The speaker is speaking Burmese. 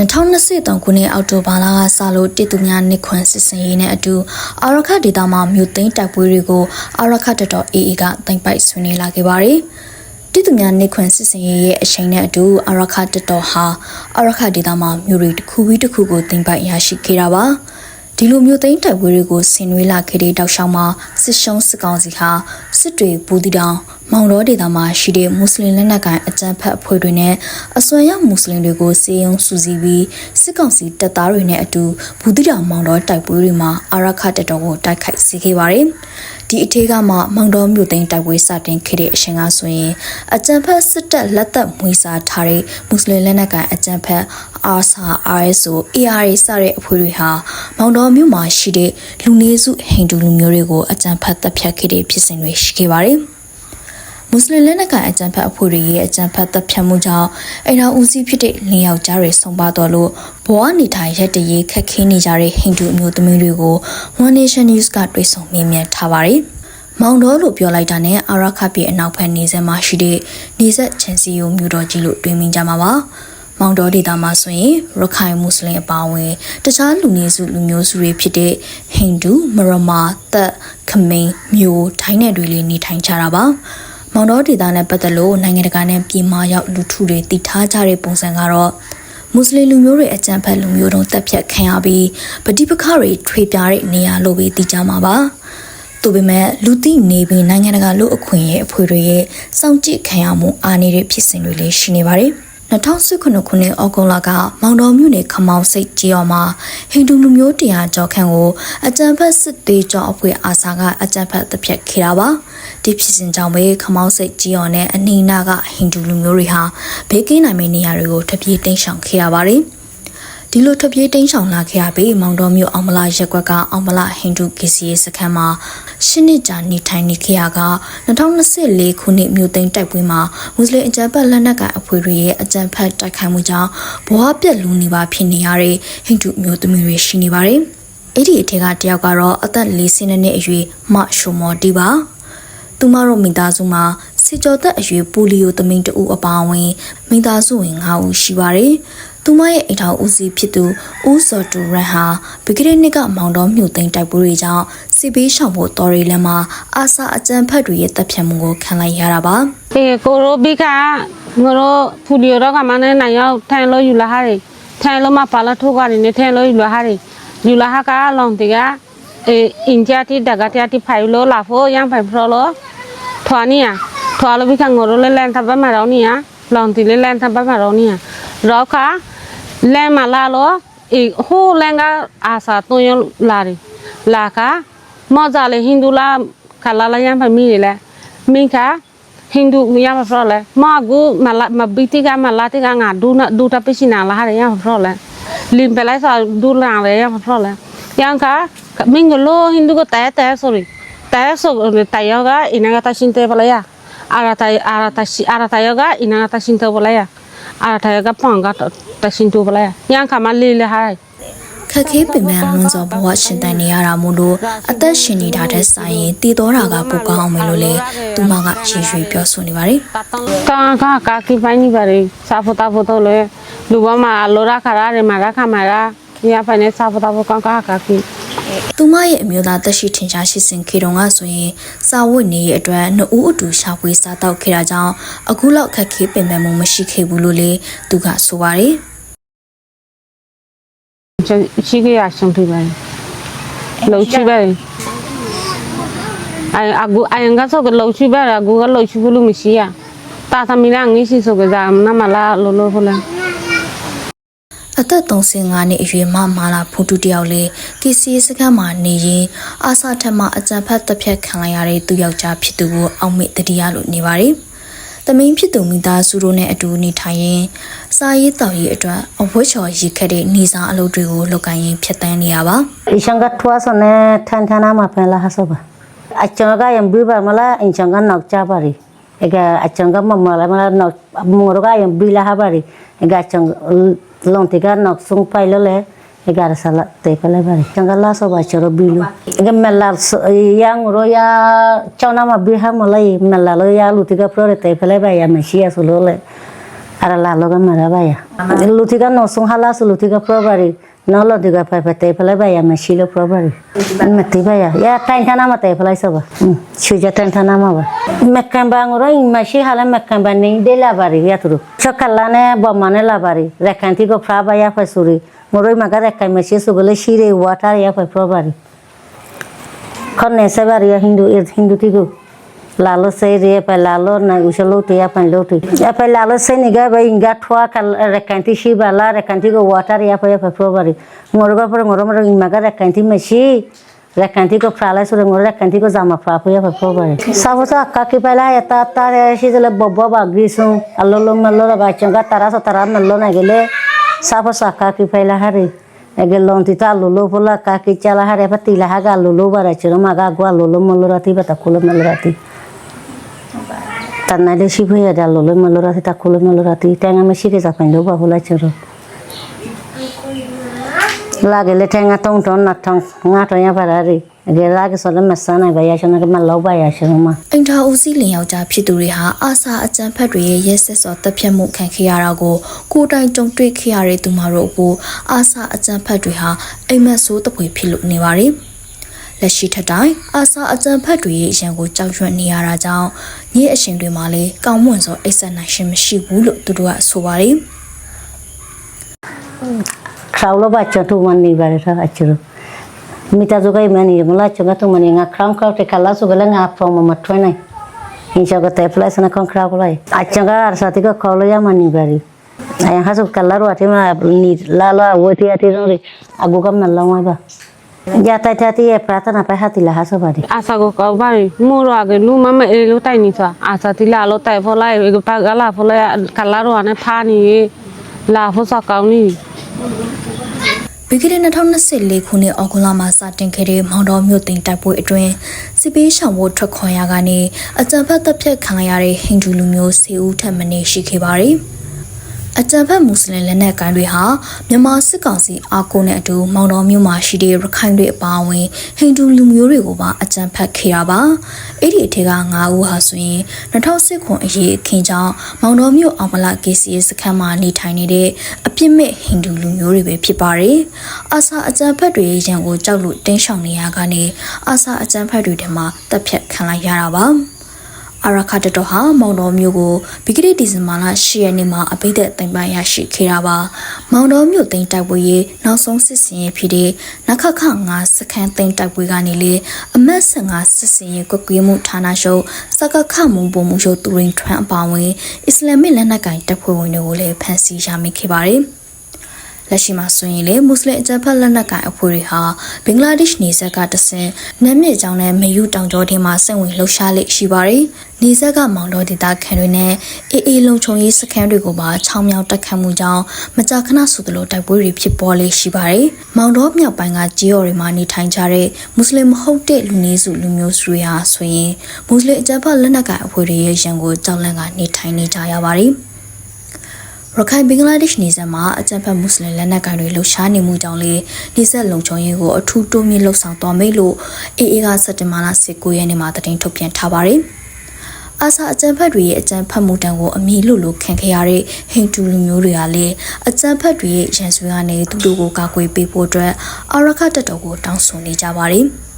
2023ခုနှစ်အောက်တိုဘာလကစလို့တည်သူများနှစ်ခွန်စစ်စင်ရေးနဲ့အတူအာရခဒေတာမှာမြို့သိမ်းတိုက်ပွဲတွေကိုအာရခတတော် AA ကတင်ပိုက်ဆွေးနွေးလာခဲ့ပါတယ်။တည်သူများနှစ်ခွန်စစ်စင်ရေးရဲ့အချိန်နဲ့အတူအာရခတတော်ဟာအာရခဒေတာမှာမြို့တွေတစ်ခုပြီးတစ်ခုကိုတင်ပိုက်ရရှိခဲ့တာပါ။ဒီလိုမျိုးသိမ်းတိုက်ပွဲတွေကိုဆင်နွှဲလာခဲ့တဲ့တောက်လျှောက်မှာစစ်ရှုံးစစ်ကောင်စီဟာစစ်တွေပူတီတောင် မောင်တော်ဒေသမှာရှိတဲ့မွတ်စလင်လက်နက်ကိုင်အကြမ်းဖက်အဖွဲ့တွေနဲ့အစွမ်းရောက်မွတ်စလင်တွေကိုစေယုံစူးစီးပြီးစစ်ကောင်စီတပ်သားတွေနဲ့အတူဘူတီတောင်မောင်တော်တိုက်ပွဲတွေမှာအာရခတပ်တော်ကိုတိုက်ခိုက်စေခဲ့ပါတယ်။ဒီအထေးကမှမောင်တော်မြို့သိမ်းတိုက်ပွဲစတင်ခဲ့တဲ့အချိန်ကဆိုရင်အကြမ်းဖက်စစ်တပ်လက်သက်မွေးစားထားတဲ့မွတ်စလင်လက်နက်ကိုင်အကြမ်းဖက်အာဆာ RSO AR စတဲ့အဖွဲ့တွေဟာမောင်တော်မြို့မှာရှိတဲ့လူနည်းစုဟိန္ဒူလူမျိုးတွေကိုအကြမ်းဖက်တပ်ဖြတ်ခဲ့တဲ့ဖြစ်စဉ်တွေရှိခဲ့ပါတယ်။ မွတ်စလင်လက်နက်ကိုင်အကြံဖတ်အဖွဲ့တွေရဲ့အကြံဖတ်တပ်ဖြတ်မှုကြောင့်အိမ်တော်ဦးစီးဖြစ်တဲ့လင်းယောက်ျားတွေဆုံးပါတော့လို့ဘဝနေထိုင်ရက်တရေးခက်ခဲနေကြတဲ့ဟိန္ဒူအမျိုးသမီးတွေကို One Nation News ကတွေ့ဆုံမေးမြန်းထားပါတယ်။မောင်တော်လို့ပြောလိုက်တာနဲ့အာရခပြည်အနောက်ဘက်နေဆက်မှာရှိတဲ့နေဆက်ချင်စီယိုမြို့တော်ကြီးလို့တွင်မိကြမှာပါ။မောင်တော်ဒေသမှာဆိုရင်ရခိုင်မွတ်စလင်အပါအဝင်တခြားလူမျိုးစုလူမျိုးစုတွေဖြစ်တဲ့ဟိန္ဒူမရမာသက်ခမိန်မျိုးဒိုင်းနယ်တွေလေးနေထိုင်ကြတာပါ မောင်တော်ဒေသနဲ့ပတ်သက်လို့နိုင်ငံတကာနဲ့ပြည်မရောက်လူထုတွေတည်ထားကြတဲ့ပုံစံကတော့မွတ်စလင်လူမျိုးတွေအကြံဖက်လူမျိုးတုံးတက်ဖြတ်ခံရပြီးပဋိပက္ခတွေထွေပြားတဲ့နေရာလို့ပဲသိကြမှာပါ။ဒါပေမဲ့လူသိနေပြီးနိုင်ငံတကာလူအခွင့်ရဲ့အဖွဲ့တွေရဲ့စောင့်ကြည့်ခံရမှုအားနေတဲ့ဖြစ်စဉ်တွေလည်းရှိနေပါတယ်။ 2019ခုနှစ်ဩဂုတ်လကမောင်တော်မြို့နယ်ခမောင်စိတ်ကြီးအောင်မှာဟိန္ဒူလူမျိုးတရားကြောခန့်ကိုအကြံဖက်စစ်သေးကြောအဖွဲ့အာစာကအကြံဖက်တစ်ဖြတ်ခဲ့တာပါဒီဖြစ်စဉ်ကြောင့်ပဲခမောင်စိတ်ကြီးအောင်နဲ့အနီးနားကဟိန္ဒူလူမျိုးတွေဟာဘေးကင်းနိုင်မယ့်နေရာတွေကိုတပြေးတိမ်းရှောင်ခဲ့ရပါတယ် ဒီလိုထပြေးတိမ်းရှောင်လာခဲ့ရပြီးမောင်တော်မြို့အောင်မလာရက်ကွက်ကအောင်မလာဟိန္ဒူကီစီစခန်းမှာရှစ်နှစ်ကြာနေထိုင်နေခဲ့ရက2024ခုနှစ်မြို့သိမ်းတိုက်ပွဲမှာမွတ်စလင်အကြမ်းဖက်လက်နက်ကိုင်အဖွဲ့တွေရဲ့အကြမ်းဖက်တိုက်ခိုက်မှုကြောင့်ဘဝပြက်လူနေပါဖြစ်နေရတဲ့ဟိန္ဒူမျိုးသမီးတွေရှိနေပါတယ်။အဲ့ဒီအထက်ကတယောက်ကတော့အသက်40နှစ်အရွယ်မရှုံမော်တီပါ။သူမတို့မိသားစုမှာ စေကျော်သက်အရွယ်ပိုလီယိုသမီးတဦးအပါအဝင်မိသားစုဝင်9ဦးရှိပါတယ်။သူမရဲ့အိမ်ထောင်ဦးစီးဖြစ်သူဦးစောတူရန်ဟာဘီကရက်နှစ်ကမောင်တော်မြူသိမ်းတိုက်ပွဲတွေကြောင့်စစ်ဘေးရှောင်ဖို့တော်ရီလမ်းမှာအာစာအကြံဖက်တွေရဲ့တပ်ဖြတ်မှုကိုခံလိုက်ရတာပါအေကိုရိုဘီကငရိုဖူလီယိုတော့ကမနဲ့နိုင်ရောက်ထိုင်လို့ယူလာဟာရီထိုင်လို့မပါလာထုတ်ကနေနေထိုင်လို့ယူလာဟာရီယူလာဟာကလောင်တကအေအင်ဂျာတီဒဂတ်ယာတီဖိုင်လို့လာဖို့ယံဖိုင်ဖရလို့ထွာနီယာ ထွာလို့ဘီကငရိုလဲလန်သဘမရောနီယာလောင်တီလဲလန်သဘမရောနီယာရောခါလန်မလာလို့အေဟိုလန်ကအာစာတွန်းရလာရီလာကမောဇာလေဟိန္ဒူလာခလာလာယံဖမီလေမင်းက Hindu ya ma frole ma gu ma la ma biti ga ma la ti ga nga du na du ta pisina la ha ya ma frole lim pe lai sa du la le ya ma frole yang ka min go lo Hindu go ta ta sorry ta so ta ya ga ina ga ta shin te pala ya ara ta ara ta shi ara ta ya ga ina ga ta shin te pala ya ara ta ya ga pang ga ta shin tu pala ya yang ka ma li le ha ခက်ခဲပင်ပန်းလွန်စွာဘဝရှင်တန်နေရတာမို့လို့အသက်ရှင်နေတာတဲ့ဆိုင်ရင်တည်တော်တာကပိုကောင်းအောင်မယ်လို့လေသူမကရေရွှေပြောဆိုနေပါတယ် ka ka ka ki pai ni bare sa pho ta pho to le lu ba ma lo ra kha ra re ma ra kha ma ra ya fa ne sa pho ta pho ka ka ka ki သူမရဲ့အမျိုးသားတက်ရှိထင်ရှားရှိစဉ်ခေတုန်းကဆိုရင်စာဝတ်နေရဲ့အတွက်နှစ်ဦးအတူရှာဖွေစားတောက်ခဲ့တာကြောင့်အခုလောက်ခက်ခဲပင်ပန်းမှုမရှိခဲ့ဘူးလို့လေသူကဆိုပါတယ်ရှိခဲ့ရဆုံးပြ bare lo chi bare ai agu ai nga so ko lo chi bare agu ga lo chi bu lu mi shi ya ta ta mi la ngi shi so ko za na ma la lo lo ho la အသက်35နှစ်အရွယ်မမာလာဖိုတူတယောက်လေကီစီစခန်းမှာနေရင်အာစာထက်မှအကြံဖတ်တစ်ဖြတ်ခံလိုက်ရတဲ့သူယောက်ျားဖြစ်သူကိုအောက်မေ့တတိယလို့နေပါတယ်။တမင်းဖြစ်သူမိသားစုတို့နဲ့အတူနေထိုင်ရင်စာရေးတောက်ရေးအတွက်အဝတ်ချော်ရည်ခက်တဲ့နေစာအလုပ်တွေကိုလုပ်ကိုင်ရင်းဖြစ်တန်းနေရပါ Ishanga tua sone than thana ma pela hasoba. Achanga yang biba mala inchanga nok chabari. ega achanga mamala mala nok moroga yam bila habari ega achang lontiga nok sung pailo le ega sala te pale bari changa la so bachoro bilu ega mela yang roya chona ma biha malai mela lo ya lutiga prore te pale ba ya meshia sulo ara la loga mara ba ya lutiga no sung hala su lutiga pro bari নল দিগা পাই পাতে পেলাই বাই আমি শিল প্রবারি মেতি বাই ইয়া টাইন খানা মাতে পেলাই সব সুজা টাইন খানা মাবা মেকাম বাঙুর ইমাসি হালে মেকাম বানি দে লাবারি ইয়াতুরু সকাল বমানে লাবারি রেখান্তি গফরা বাই আফাই সুরি মোরই মাগা রেখাই মেসি সুগলে শিরে ওয়াটার ইয়াফাই প্রবারি খন্নে সেবারি হিন্দু হিন্দু তিগু লালো চাই রে এপাই লালো না উসা লৌটি, এপাই লৌটি। এপাই লালো চাই নিগা বাই ইঙ্গা থোয়া কাল রেকান্তি সি বালা রেকান্তি গো ওয়াটার এপাই এপাই ফ্রোবারি মরগা পরে মরম ইমাগা রেকান্তি মেশি রেকান্তিকো ফ্রালাই সুরে মোর রেকান্তিকো জামা ফ্রা ফুয়া ফ্রা পারে সাবসা আক্কা কি পাইলা, এটা তার সিজলে বব্ব বাগিসু আল্লো লং নাল্লো বাচ্চঙ্গা তারা সতারা নাল্লো না গেলে সাবসা আক্কা কি পাইলা হারে এগে লন্তি তো আলুলো বলা কাকি চালা হারে এবার তিলা হাগা আলুলো বাড়াইছিল মাগা গো আলুলো মল্লো রাতি বেতা খুলো মল্লো রাতি bara chiro maga gwa lolo mallo rati bata kulo mallo rati tanna le shi bhoya da lolo malo rati ta kulo malo rati tenga me shi ke za pen lo ba hola chero lage le tenga tong ton na tong nga to ya para ri ge lage so le masana ba ya shona ke ma lo ba ya shona ma အိမ်ထာဦးစီးလင်ယောက်ျားဖြစ်သူတွေဟာအာစာအကြံဖက်တွေရဲ့ရက်ဆက်စော်တပ်ဖြတ်မှုခံခဲ့ရတာကိုကိုယ်တိုင်ကြုံတွေ့ခဲ့ရတဲ့သူမတို့အဖို့အာစာအကြံဖက်တွေဟာအိမ်မက်ဆိုးတပွေဖြစ်လို့နေပါတယ်။ လက်ရှိထက်တိုင်းအာစာအကြံဖက်တွေရဲ့အရန်ကိုကြောက်ရွံ့နေရတာကြောင့်ညီအရှင်တွေမှာလည်းကောင်းမွန်စွာအိပ်စက်နိုင်ရှင်မရှိဘူးလို့သူတို့ကဆိုပါတယ်။ kraw lo ba chon tu man ni ba ra achiro mita zo kai mani mula chonga tu mani nga kram kraw te kala so gala nga from ma twai nai in cha ga te plus na kon kraw lai achanga ar sa ti ko kolo ya mani ba ri ay ha so kala ro ati ma ni la la wo ti ati ro ri agu kam na la wa ba ya ta ta ti e prata na pa ha ti la ha so ba ri asa go ka ba ri mu ro age lu ma me e lo tai ni sa asa ti la lo tai fo lai e pa ga la fo lai ka la ro ane pha ni la fo sa kaung ni ပြီးခဲ့တဲ့2024ခုနှစ်အောက်တိုဘာမှာစတင်ခဲ့တဲ့မောင်တော်မြို့သိမ်းတိုက်ပွဲအတွင်းစစ်ပေးရှောင်ဖို့ထွက်ခွာရကနေအကြံဖတ်တပ်ဖြတ်ခံရတဲ့ဟိန္ဒူလူမျိုး10ဦးထပ်မံနေရှိခဲ့ပါတယ်။ အကြံဖတ်မွတ်စလင်လက်နက်ကိုင်တွေဟာမြန်မာစစ်ကောင်စီအာကိုနဲ့အတူမောင်တော်မြို့မှာရှိတဲ့ရခိုင်တွေအပါအဝင်ဟိန္ဒူလူမျိုးတွေကိုပါအကြံဖတ်ခဲ့တာပါ။အဲ့ဒီအထက်က9ဦးဟာဆိုရင်2010ခုအရေးအခင်းကြောင့်မောင်တော်မြို့အောင်မလာ KCS စခန်းမှာနေထိုင်နေတဲ့အပြစ်မဲ့ဟိန္ဒူလူမျိုးတွေပဲဖြစ်ပါတယ်။အာစာအကြံဖတ်တွေရန်ကိုကြောက်လို့တင်းရှောင်နေရကနေအာစာအကြံဖတ်တွေထဲမှာတပ်ဖြတ်ခံလိုက်ရတာပါ။ အာရခတတော်ဟာမောင်တော်မျိုးကိုပြီးခဲ့တဲ့ဒီဇင်ဘာလ10ရက်နေ့မှာအပိသက်တင်ပိုင်ရရှိခဲ့တာပါမောင်တော်မျိုးတင်တိုက်ပွဲရဲ့နောက်ဆုံးစစ်စင်ရေးဖြစ်တဲ့နခခ9စခန်းတင်တိုက်ပွဲကနေလေအမတ်15စစ်စင်ရေးကွက်ကွေးမှုဌာနရှုပ်စကခမုံပုံမှုရှုပ်သူရင်ထွန်းအပါဝင်အစ္စလာမစ်လက်နက်ကင်တပ်ဖွဲ့ဝင်တွေကိုလည်းဖမ်းဆီးရမိခဲ့ပါတယ် လက်ရှိမှာဆိုရင်လေမွတ်စလင်အကြမ်းဖက်လက်နက်ကိုင်အဖွဲ့တွေဟာဘင်္ဂလားဒေ့ရှ်နေဆက်ကတဆင်နမ်းမြစ်ကြောင်းနဲ့မယူတောင်ကျောထဲမှာစိတ်ဝင်လှုပ်ရှားလိရှိပါတယ်။နေဆက်ကမောင်တော်ဒေတာခံတွေနဲ့အေးအေးလုံခြုံရေးစခန်းတွေကိုပါချောင်းမြောင်တက်ခတ်မှုကြောင့်မကြာခဏဆိုသလိုတိုက်ပွဲတွေဖြစ်ပေါ်လေရှိပါတယ်။မောင်တော်မြောက်ပိုင်းကဂျီယော်တွေမှာနေထိုင်ကြတဲ့မွတ်စလင်မဟုတ်တဲ့လူနည်းစုလူမျိုးစုတွေဟာဆိုရင်မွတ်စလင်အကြမ်းဖက်လက်နက်ကိုင်အဖွဲ့တွေရဲ့ရန်ကိုကြောက်လန့်ကနေထိုင်နေကြရပါတယ်။ ရခိုင်ဘင်္ဂလားဒေ့ရှ်နေဆက်မှာအကြမ်းဖက်မွတ်စလင်လက်နက်ကိုင်တွေလှုပ်ရှားနေမှုကြောင့်လေနေဆက်လုံခြုံရေးကိုအထူးတိုးမြင့်လှုပ်ဆောင်သွားမယ်လို့အေအေကစက်တင်ဘာလ19ရက်နေ့မှာသတင်းထုတ်ပြန်ထားပါတယ်။အာစာအကြမ်းဖက်တွေရဲ့အကြမ်းဖက်မှုတံကိုအမီလို့လို့ခံခဲ့ရတဲ့ဟိန္ဒူလူမျိုးတွေကလည်းအကြမ်းဖက်တွေရဲ့ရန်စွဲကနေသူတို့ကိုကာကွယ်ပေးဖို့အတွက်အာရခတပ်တော်ကိုတောင်းဆိုနေကြပါတယ်။